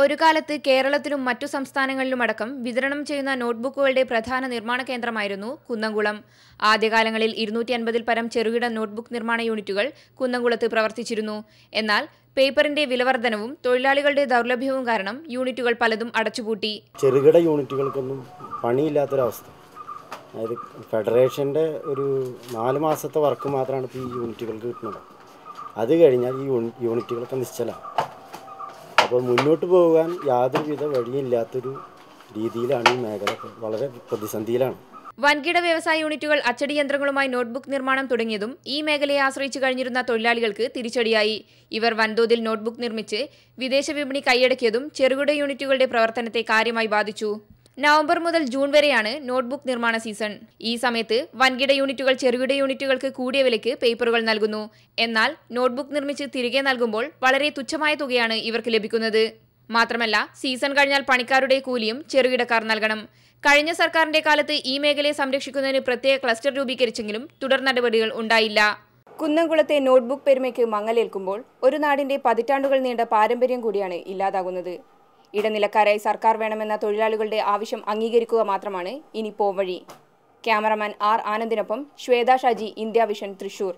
ഒരു കാലത്ത് കേരളത്തിലും മറ്റു സംസ്ഥാനങ്ങളിലുമടക്കം വിതരണം ചെയ്യുന്ന നോട്ട്ബുക്കുകളുടെ പ്രധാന നിർമ്മാണ കേന്ദ്രമായിരുന്നു കുന്നംകുളം. ആദ്യകാലങ്ങളിൽ ഇരുന്നൂറ്റി അൻപതിൽ പരം ചെറുകിട നോട്ട്ബുക്ക് നിർമ്മാണ യൂണിറ്റുകൾ കുന്നംകുളത്ത് പ്രവർത്തിച്ചിരുന്നു. എന്നാൽ പേപ്പറിന്റെ വിലവർദ്ധനവും തൊഴിലാളികളുടെ ദൗർലഭ്യവും കാരണം യൂണിറ്റുകൾ പലതും അടച്ചുപൂട്ടി. ചെറുകിട യൂണിറ്റുകൾക്കൊന്നും പണിയില്ലാത്തൊരവസ്ഥ. അതായത് ഫെഡറേഷന്റെ ഒരു നാല് മാസത്തെ വർക്ക് മാത്രമാണ് ഇപ്പോൾ ഈ യൂണിറ്റുകൾക്ക് കിട്ടുന്നത്. അത് കഴിഞ്ഞാൽ ഈ യൂണി- യൂണിറ്റുകളൊക്കെ നിശ്ചലമാണ് അപ്പോൾ മുന്നോട്ട് പോകാൻ യാതൊരുവിധ വഴിയില്ലാത്തൊരു രീതിയിലാണ് ഈ മേഖല വളരെ പ്രതിസന്ധിയിലാണ്. വൻകിട വ്യവസായ യൂണിറ്റുകൾ അച്ചടി യന്ത്രങ്ങളുമായി നോട്ട്ബുക്ക് നിർമ്മാണം തുടങ്ങിയതും ഈ മേഖലയെ ആശ്രയിച്ചു കഴിഞ്ഞിരുന്ന തൊഴിലാളികൾക്ക് തിരിച്ചടിയായി. ഇവർ വൻതോതിൽ നോട്ട്ബുക്ക് നിർമ്മിച്ച് വിദേശ വിപണി കൈയടക്കിയതും ചെറുകിട യൂണിറ്റുകളുടെ പ്രവർത്തനത്തെ കാര്യമായി ബാധിച്ചു. നവംബർ മുതൽ ജൂൺ വരെയാണ് നോട്ട്ബുക്ക് നിർമ്മാണ സീസൺ. ഈ സമയത്ത് വൻകിട യൂണിറ്റുകൾ ചെറുകിട യൂണിറ്റുകൾക്ക് കൂടിയ വിലയ്ക്ക് പേപ്പറുകൾ നൽകുന്നു. എന്നാൽ നോട്ട്ബുക്ക് നിർമ്മിച്ച് തിരികെ നൽകുമ്പോൾ വളരെ തുച്ഛമായ തുകയാണ് ഇവർക്ക് ലഭിക്കുന്നത്. മാത്രമല്ല സീസൺ കഴിഞ്ഞാൽ പണിക്കാരുടെ കൂലിയും ചെറുകിടക്കാർ നൽകണം. കഴിഞ്ഞ സർക്കാരിന്റെ കാലത്ത് ഈ മേഖലയെ സംരക്ഷിക്കുന്നതിന് പ്രത്യേക ക്ലസ്റ്റർ രൂപീകരിച്ചെങ്കിലും തുടർ നടപടികൾ ഉണ്ടായില്ല. കുന്നംകുളത്തെ നോട്ട്ബുക്ക് പെരുമയ്ക്ക് മങ്ങലേൽക്കുമ്പോൾ ഒരു നാടിന്റെ പതിറ്റാണ്ടുകൾ നീണ്ട പാരമ്പര്യം കൂടിയാണ് ഇല്ലാതാകുന്നത്. ഇടനിലക്കാരായി സർക്കാർ വേണമെന്ന തൊഴിലാളികളുടെ ആവശ്യം അംഗീകരിക്കുക മാത്രമാണ് ഇനി പോവഴി ക്യാമറമാൻ ആർ ആനന്ദിനൊപ്പം ശ്വേത ഷാജി ഇന്ത്യ വിഷൻ തൃശൂർ.